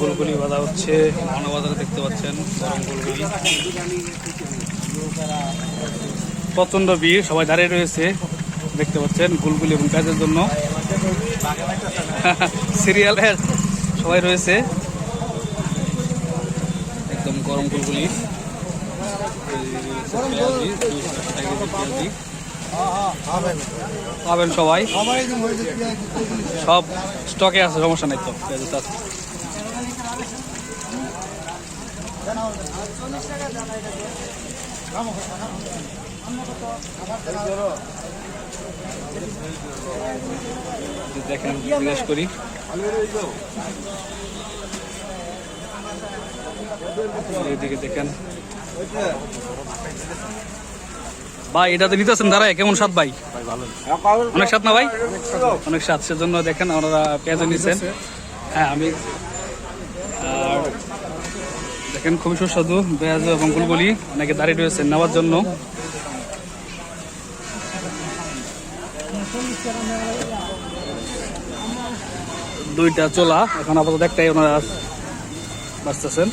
গোলগুলি বাঁধা হচ্ছে। বাজারে দেখতে পাচ্ছেন গরম প্রচণ্ড ভিড়, সবাই দাঁড়িয়ে রয়েছে দেখতে পাচ্ছেন গুলগুলি এবং কাজের জন্য। সিরিয়ালের সবাই রয়েছে। একদম গরম গুলগুলি। পাবেন সবাই। সব স্টকে আছে, সমস্যা নাই তো। তো আছে। দেখেন জিজ্ঞেস করি। দেখেন। ভাই, এটা নিতেছেন দাঁড়ায়, কেমন স্বাদ ভাই? অনেক স্বাদ না ভাই? অনেক স্বাদ, সেজন্য দেখেন, ওনারা পেঁয়াজ নিচ্ছেন হ্যাঁ আমি দেখেন খুবই সুস্বাদু, পেঁয়াজ এবং গুলগুলি অনেকে দাঁড়িয়ে রয়েছে নেওয়ার জন্য। দুইটা চোলা, এখন আপাতত একটাই ওনারা বাঁচতেছেন।